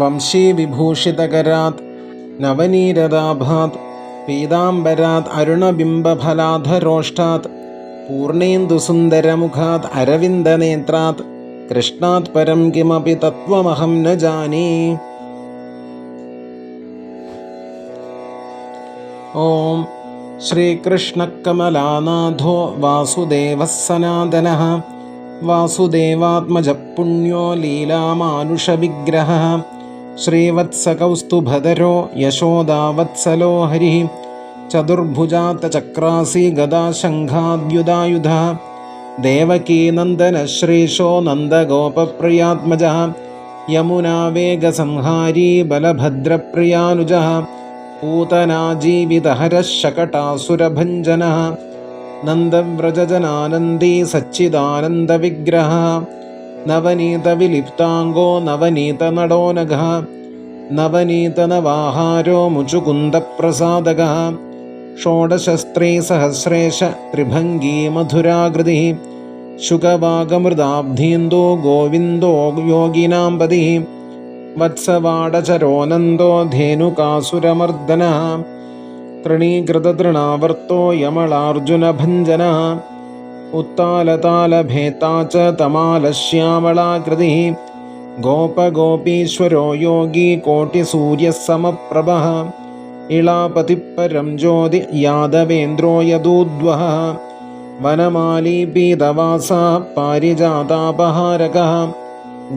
വംശീവിഭൂഷിതകരാത് നവനീരദാഭാത് പീതാംബരാത് അരുണബിംബഫലാധരോഷ്ടാത് പൂർണേന്ദുസുന്ദരമുഖാത് അരവിന്ദനേത്രാത് കൃഷ്ണാത് പരം കിമപി തത്വമഹം ന ജാനേ. ഓം ശ്രീകൃഷ്ണക്കമലാനാഥോ വാസുദേവ സനാതന വാസുദേവാത്മജ ലീലാമാനുഷവിഗ്രഹः ശ്രീവത്സകൗസ്തു ഭദരോ യശോദാവത്സലോ ഹരിഃ ചതുർഭുജാതചക്രാസി ഗദാശംഘാദ്യുതായുധ ദേവകീനന്ദനശ്രീശോ നന്ദഗോപപ്രിയാത്മജ യമുനാവേഗസംഹാരീ ബലഭദ്രപ്രിയാനുജ പൂതനാജീവിതഹരശകടാസുരഭഞ്ജന നന്ദവ്രജനാനന്ദീ സച്ചിദാനന്ദവിഗ്രഹ നവനീത വിലിപ്താംഗോ നവനീത നടോനഘ നവനീതനവാഹാരോ മുചുകുന്ദപ്രസാദക ഷോഡശസ്ത്രീ സഹസ്രേശ ത്രിഭംഗീ മധുരാകൃതി ശുഖവാഗമൃതാബ്ധീന്തോ ഗോവിന്ദോ യോഗിനാം പതി വത്സവാടചരോനന്ദോ ധേനുകാസുരമർദ്ദന തൃണീകൃതതൃണാവർത്തോ യമളാർജുനഭഞ്ജന उत्तालतालभेता च तमालश्यामलाकृतिः गोपगोपीश्वरो योगी कोटिसूर्यः समप्रभः इळापतिपरं ज्योति यादवेन्द्रो यदूद्वः वनमालीपीतवासः पारिजातापहारकः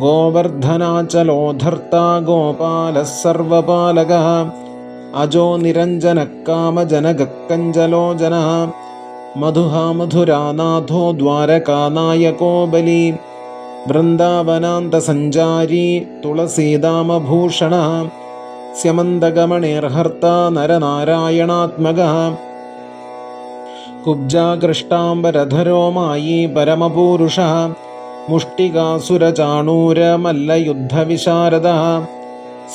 गोवर्धनाचलो धर्ता गोपालः सर्वपालकः अजो निरञ्जनः कामजनगः कञ्जलो जनः മധുഹാ മധുരാനാഥോ ദ്വാരകാനായകോ ബലി. വൃന്ദാവനാന്തസഞ്ചാരി തുളസീതാമഭൂഷണ സ്യമന്തഗമണേർഹർത്ത നരനാരായണാത്മക. കുബ്ജാകൃഷ്ടാംബരധരോ മായി പരമപൂരുഷ. മുഷ്ടികാസുരചാണൂരമല്ലയുദ്ധവിശാരദ.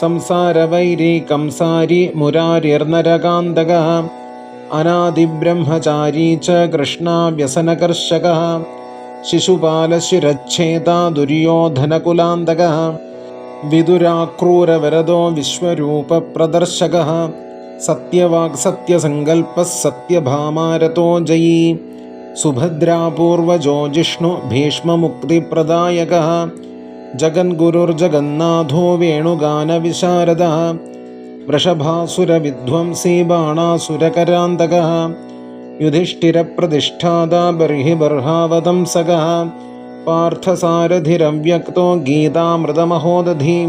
സംസാരവൈരീ കംസാരി മുരാര്യർനരകാന്തക അനാദിബ്രഹ്മചാരീ ച കൃഷ്ണാവ്യസനകർഷക ശിശുപാലശിരച്ഛേദാ ദുര്യോധനകുലാന്തക വിദുരാക്രൂരവരദോ വിശ്വരൂപപ്രദർശക സത്യവാക്സത്യസങ്കൽപ്പ സത്യഭാമാരതോ ജയീ സുഭദ്രാപൂർവജോ ജിഷ്ണു ഭീഷ്മമുക്തിപ്രദായക ജഗൻഗുരുർജഗന്നാഥോ വേണുഗാനവിശാരദ वृषभासुरविध्वंसी बाणासुरकरान्तकः युधिष्ठिरप्रतिष्ठादा बर्हि बर्हावतंसकः पार्थसारथिरव्यक्तो गीतामृतमहोदधि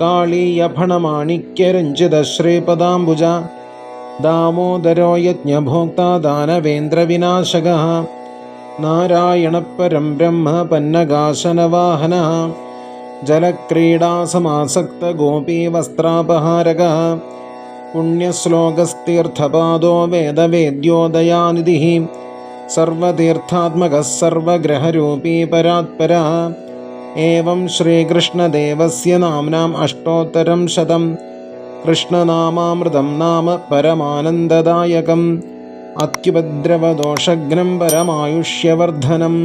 काळीयफणमाणिक्यरञ्जितश्रीपदाम्बुजा दामोदरो यज्ञभोक्ता दानवेन्द्रविनाशकः नारायणपरं ब्रह्म पन्नगाशनवाहनः जलक्रीडासमासक्तगोपीवस्त्रापहारकः पुण्यश्लोकस्तीर्थपादो वेदवेद्योदयानिधिः सर्वतीर्थात्मकः सर्वग्रहरूपी परात्परः एवं श्रीकृष्णदेवस्य नाम्नाम् अष्टोत्तरं शतं कृष्णनामामृतं नाम परमानन्ददायकम् अत्युपद्रवदोषघ्नं परमायुष्यवर्धनम्